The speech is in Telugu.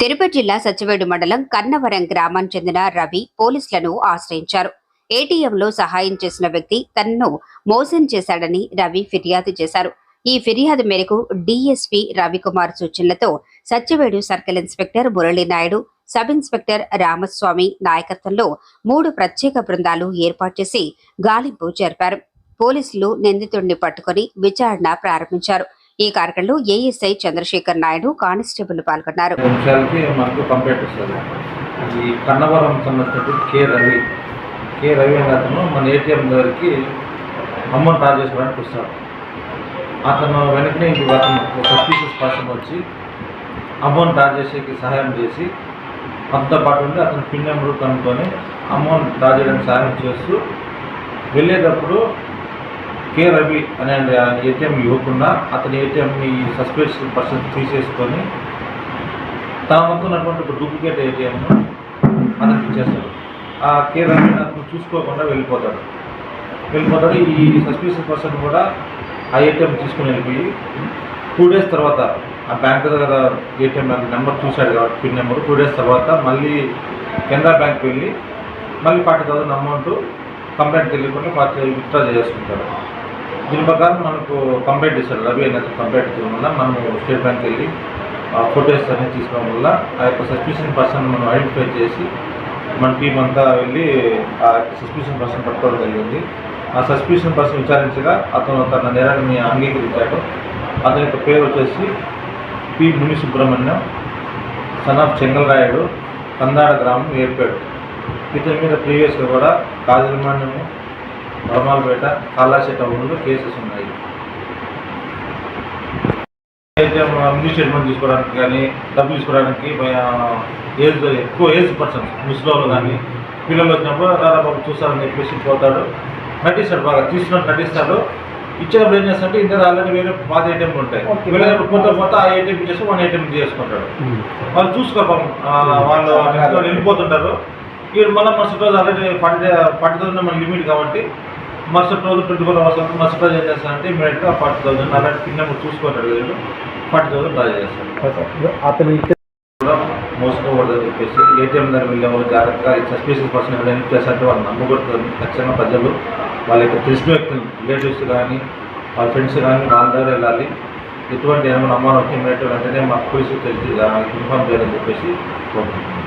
తిరుపతి జిల్లా సచివేడు మండలం కన్నవరం గ్రామానికి చెందిన రవి పోలీసులను ఆశ్రయించారు. ఏటీఎంలో సహాయం చేసిన వ్యక్తి తనను మోసం చేశాడని రవి ఫిర్యాదు చేశారు. ఈ ఫిర్యాదు మేరకు డీఎస్పీ రవికుమార్ సూచనలతో Satyavedu circle inspector Muralinaidu sub inspector Ramaswamy నాయకత్వంలో మూడు ప్రత్యేక బృందాలు ఏర్పాటు చేసి గాలింపు జరిపారు. పోలీసులు నిందితుడిని పట్టుకొని విచారణ ప్రారంభించారు. ఈ కార్యక్రమంలో ఏఎస్ఐ చంద్రశేఖర్ నాయుడు కానిస్టేబుల్ పాల్గొన్నారు. మనకు ఈ కన్నవరం సంబంధించినటువంటి కే రవి. కే రవి అనే అతను మన ఏటీఎం దగ్గరికి అమౌంట్ డ్రా చేసుకోవడానికి వస్తాడు. అతను వెనకనే ఇంటికి అతను సస్పీషియస్ పర్సన్ వచ్చి అమౌంట్ డ్రా చేసేకి సహాయం చేసి అతనితో పాటు ఉండి అతను పిన్ నెంబర్ కనుక్కొని అమౌంట్ డ్రా చేయడానికి సహాయం చేస్తూ వెళ్ళేటప్పుడు కే రవి అనే ఏటీఎం ఇవ్వకుండా అతని ఏటీఎంని సస్పెన్స్ పర్సన్ తీసేసుకొని తన వంతున్నటువంటి ఒక డూప్లికేట్ ఏటీఎంను అతనికి ఇచ్చేస్తాడు. ఆ కే రవి అతను చూసుకోకుండా వెళ్ళిపోతాడు. వెళ్ళిపోతాడు. ఈ సస్పెన్షన్ పర్సన్ కూడా ఆ ఏటీఎం తీసుకుని వెళ్ళిపోయి టూ డేస్ తర్వాత ఆ బ్యాంక్ దగ్గర ఏటీఎం నెంబర్ చూశాడు కాబట్టి పిన్ నెంబర్ టూ డేస్ తర్వాత మళ్ళీ కెనరా బ్యాంక్ వెళ్ళి మళ్ళీ ఫార్టీ థౌసండ్ అమౌంట్ కంప్లైంట్ తెలియకుండా ఫార్టీ విత్డ్రా చేసుకుంటాడు దీని ప్రకారం మనకు కంప్లైంట్ ఇస్తాడు రవి అనేది కంప్లైంట్ ఇచ్చడం వల్ల మనము స్టేట్ బ్యాంక్ వెళ్ళి ఫోటోస్ అనేది తీసుకోవడం వల్ల ఆ యొక్క సస్పిషన్ పర్సన్ మనం ఐడెంటిఫై చేసి మన టీం అంతా వెళ్ళి ఆ సస్పిషన్ పర్సన్ పట్టుకోవడం జరిగింది. ఆ సస్పిషన్ పర్సన్ విచారించగా అతను తన నేరాన్ని అంగీకరించాడు. అతని యొక్క పేరు వచ్చేసి P. Muni Subrahmanyam son of Chengalrayudu Kandada గ్రామం ఏర్పేడు ఇతని మీద ప్రీవియస్గా కూడా కాజలమాన్యము బొమ్మలపేట కాలాశెట్ టౌన్లో కేసెస్ ఉన్నాయి. మినీ స్టేట్మెంట్ తీసుకోవడానికి కానీ డబ్బులు తీసుకోవడానికి ఏజ్ ఎక్కువ ఏజ్ పర్సన్స్ ముసలోళ్ళు కానీ పిల్లలు వచ్చినప్పుడు రారా బాబు చూస్తారని చెప్పేసి పోతాడు. నటిస్తాడు బాగా తీసుకున్నట్టు నటిస్తాడు. ఇచ్చేటప్పుడు ఏం చేస్తాడంటే ఇంటర్ ఆల్రెడీ వేరే పాత ఏటీఎంలు ఉంటాయి. వెళ్ళేటప్పుడు పోతే పోతే ఆ ఏటీఎం చేసి వన్ ఏటీఎం చేసుకుంటాడు వాళ్ళు చూసుకోరు పాపం వాళ్ళు వాళ్ళు వెళ్ళిపోతుంటారు. వీడు మళ్ళీ మరుసటి రోజు ఆల్రెడీ ఫార్టీ థౌసండ్ మన లిమిట్ కాబట్టి మరుసటి రోజు ట్వంటీ ఫోర్ అవర్స్ వరకు మరుసటి రోజు ఏం చేస్తారంటే ఇమీడియట్గా ఫార్టీ థౌసండ్ అలాంటి పిన్ నెంబర్ చూసుకుంటాడు వీళ్ళు. ఫార్టీ థౌసండ్ డ్రా చేస్తాడు అతను కూడా మోసపోకూడదని చెప్పేసి ఏటీఎం దగ్గర వెళ్ళే వాళ్ళు జాగ్రత్తగా సస్పీషియస్ పర్సన్ ఎవరైనా చేశారంటే వాళ్ళు నమ్మకూడదు. ఖచ్చితంగా ప్రజలు వాళ్ళ యొక్క తెలిసిన వ్యక్తులు రిలేటివ్స్ కానీ వాళ్ళ ఫ్రెండ్స్ కానీ వాళ్ళ దగ్గర వెళ్ళాలి. ఎటువంటి ఏమైనా అమ్మాయి వచ్చి ఇమీడియట్ వెంటనే మా పోలీసులు తెలిసి ఇన్ఫార్మ్ చేయాలని చెప్పేసి కోరుకుంటున్నాను